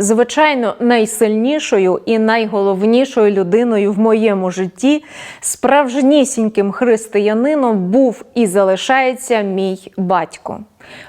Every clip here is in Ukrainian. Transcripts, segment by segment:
Звичайно, найсильнішою і найголовнішою людиною в моєму житті, справжнісіньким християнином, був і залишається мій батько.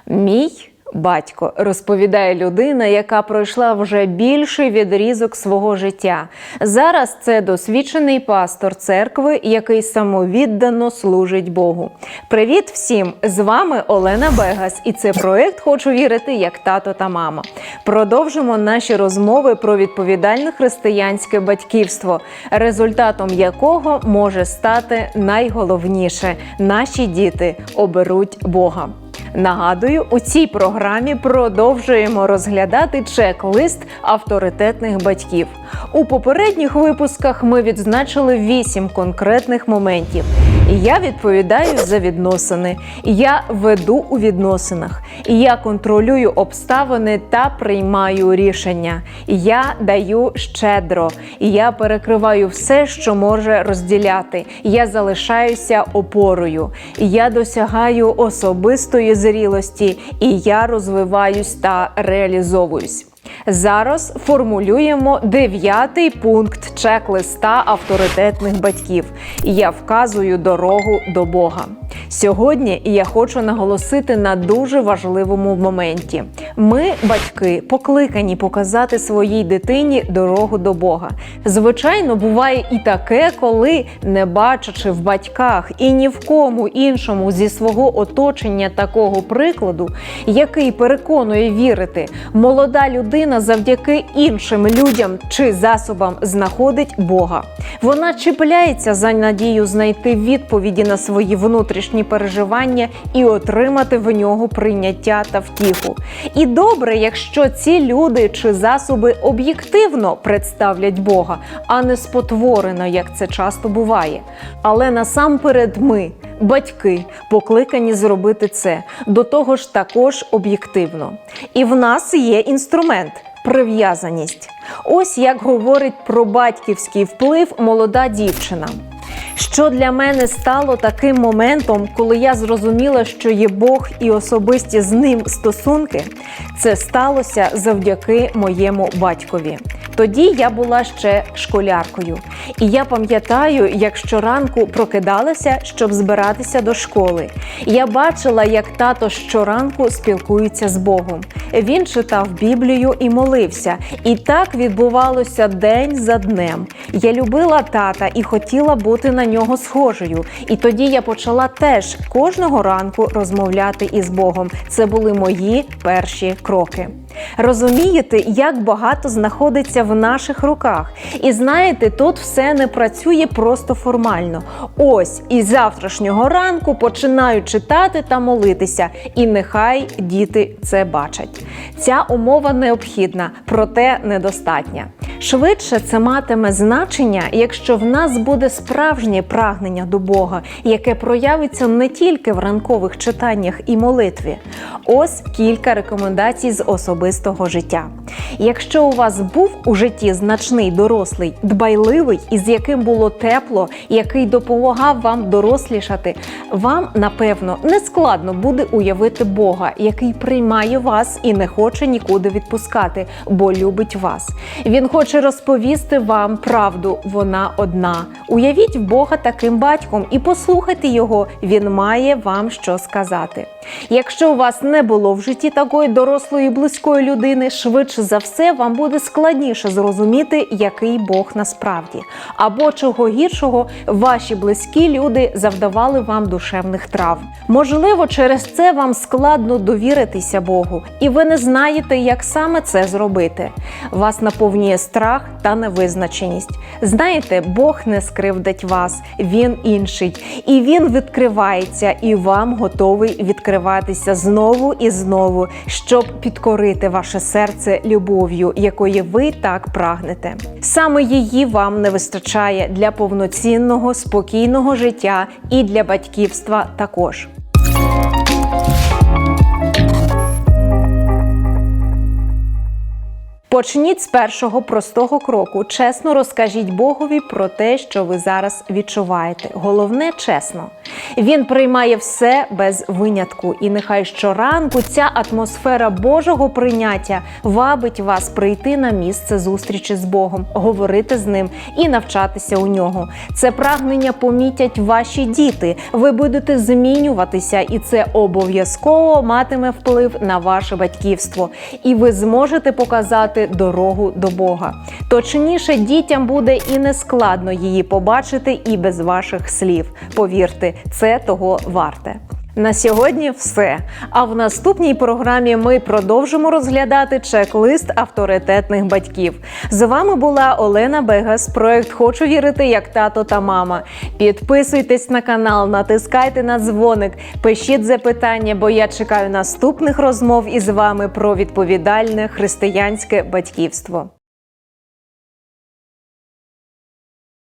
Мій Батько розповідає людина, яка пройшла вже більший відрізок свого життя. Зараз це досвідчений пастор церкви, який самовіддано служить Богу. Привіт всім! З вами Олена Бегас, і це проект Хочу вірити як тато та мама. Продовжимо наші розмови про відповідальне християнське батьківство, результатом якого може стати найголовніше: наші діти оберуть Бога. Нагадую, у цій програмі продовжуємо розглядати чек-лист авторитетних батьків. У попередніх випусках ми відзначили вісім конкретних моментів. Я відповідаю за відносини, я веду у відносинах, я контролюю обставини та приймаю рішення. Я даю щедро, я перекриваю все, що може розділяти. Я залишаюся опорою, я досягаю особистої зрілості і я розвиваюсь та реалізовуюсь. Зараз формулюємо дев'ятий пункт чек-листа авторитетних батьків. Я вказую дорогу до Бога. Сьогодні я хочу наголосити на дуже важливому моменті. Ми, батьки, покликані показати своїй дитині дорогу до Бога. Звичайно, буває і таке, коли, не бачачи в батьках і ні в кому іншому зі свого оточення такого прикладу, який переконує вірити, молода людина завдяки іншим людям чи засобам знаходить Бога. Вона чіпляється за надію знайти відповіді на свої внутрішні переживання і отримати в нього прийняття та втіху. І добре, якщо ці люди чи засоби об'єктивно представлять Бога, а не спотворено, як це часто буває. Але насамперед ми. Батьки покликані зробити це до того ж також об'єктивно. І в нас є інструмент прив'язаність. Ось як говорить про батьківський вплив молода дівчина. Що для мене стало таким моментом, коли я зрозуміла, що є Бог і особисті з ним стосунки, це сталося завдяки моєму батькові. Тоді я була ще школяркою, і я пам'ятаю, як щоранку прокидалася, щоб збиратися до школи. Я бачила, як тато щоранку спілкується з Богом. Він читав Біблію і молився, і так відбувалося день за днем. Я любила тата і хотіла бути на нього схожою. І тоді я почала теж кожного ранку розмовляти із Богом. Це були мої перші кроки. Розумієте, як багато знаходиться в наших руках. І знаєте, тут все не працює просто формально. Ось із завтрашнього ранку починаю читати та молитися, і нехай діти це бачать. Ця умова необхідна, проте недостатня. Швидше це матиме значення, якщо в нас буде справжнє прагнення до Бога, яке проявиться не тільки в ранкових читаннях і молитві. Ось кілька рекомендацій з особистого життя. Якщо у вас був у житті значний дорослий, дбайливий, із яким було тепло, який допомагав вам дорослішати, вам напевно не складно буде уявити Бога, який приймає вас і не хоче нікуди відпускати, бо любить вас. Він хоче розповісти вам правду, вона одна. Уявіть Бога таким батьком і послухайте його, він має вам що сказати. Якщо у вас не було в житті такої дорослої близької людини, швидше за все вам буде складніше зрозуміти, який Бог насправді. Або чого гіршого, ваші близькі люди завдавали вам душевних травм. Можливо, через це вам складно довіритися Богу, і ви не знаєте, як саме це зробити. Вас наповнює страх та невизначеність. Знаєте, Бог не скривдить вас, він інший, і він відкривається, і вам готовий відкриватися знову і знову, щоб підкорити ваше серце любов'ю, якої ви так прагнете. Саме її вам не вистачає для повноцінного спокійного життя і для батьківства також. Почніть з першого простого кроку. Чесно розкажіть Богові про те, що ви зараз відчуваєте. Головне чесно. Він приймає все без винятку, і нехай щоранку ця атмосфера Божого прийняття вабить вас прийти на місце зустрічі з Богом, говорити з ним і навчатися у нього. Це прагнення помітять ваші діти. Ви будете змінюватися, і це обов'язково матиме вплив на ваше батьківство. І ви зможете показати дорогу до Бога. Точніше, дітям буде і не складно її побачити і без ваших слів. Повірте, це того варте. На сьогодні все. А в наступній програмі ми продовжимо розглядати чек-лист авторитетних батьків. З вами була Олена Бегас. Проект Хочу вірити як тато та мама. Підписуйтесь на канал, натискайте на дзвоник, пишіть запитання, бо я чекаю наступних розмов із вами про відповідальне християнське батьківство.